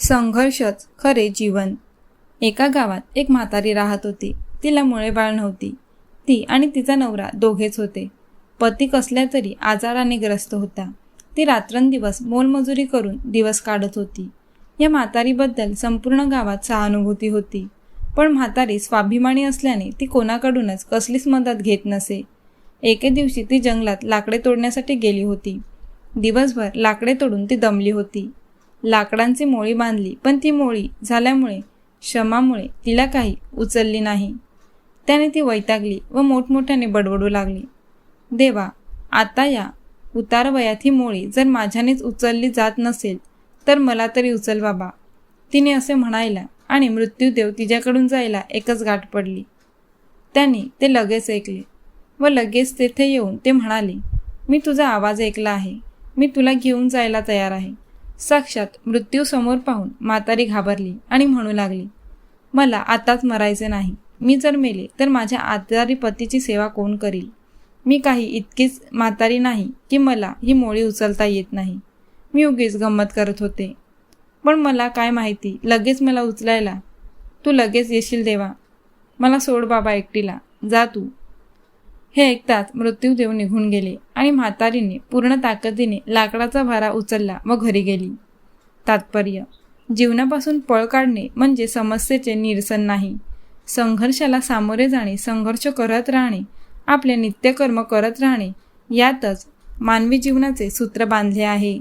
संघर्षच खरे जीवन. एका गावात एक म्हातारी राहत होती. तिला मुळे बाळ नव्हती. ती आणि तिचा नवरा दोघेच होते. पती कसल्या तरी आजाराने ग्रस्त होता. ती रात्रंदिवस मोलमजुरी करून दिवस काढत होती. या म्हातारीबद्दल संपूर्ण गावात सहानुभूती होती. पण म्हातारी स्वाभिमानी असल्याने ती कोणाकडूनच कसलीच मदत घेत नसे. एके दिवशी ती जंगलात लाकडे तोडण्यासाठी गेली होती. दिवसभर लाकडे तोडून ती दमली होती. लाकडांची मोळी बांधली पण ती मोळी झाल्यामुळे क्षमामुळे तिला काही उचलली नाही. त्याने ती वैतागली व मोठमोठ्याने बडबडू लागली. देवा आता या उतार वयात ही मोळी जर माझ्यानेच उचलली जात नसेल तर मला तरी उचल बाबा. तिने असे म्हणायला आणि मृत्यूदेव तिच्याकडून जायला एकच गाठ पडली. त्याने ते लगेच ऐकले व लगेच तेथे येऊन ते म्हणाले मी तुझा आवाज ऐकला आहे. मी तुला घेऊन जायला तयार आहे. साक्षात मृत्यू समोर पाहून म्हातारी घाबरली आणि म्हणू लागली मला आताच मरायचे नाही. मी जर मेले तर माझ्या आजारी पतीची सेवा कोण करील? मी काही इतकीच म्हातारी नाही की मला ही मोळी उचलता येत नाही. मी उगीच गंमत करत होते. पण मला काय माहिती लगेच मला उचलायला. तू लगेच येशील देवा. मला सोड बाबा एकटीला. जा तू. हे ऐकताच मृत्यूदेव निघून गेले. आणि म्हातारीने पूर्ण ताकदीने लाकडाचा भारा उचलला व घरी गेली. तात्पर्य जीवनापासून पळ काढणे म्हणजे समस्येचे निरसन नाही. संघर्षाला सामोरे जाणे संघर्ष करत राहणे आपले नित्यकर्म करत राहणे यातच मानवी जीवनाचे सूत्र बांधले आहे.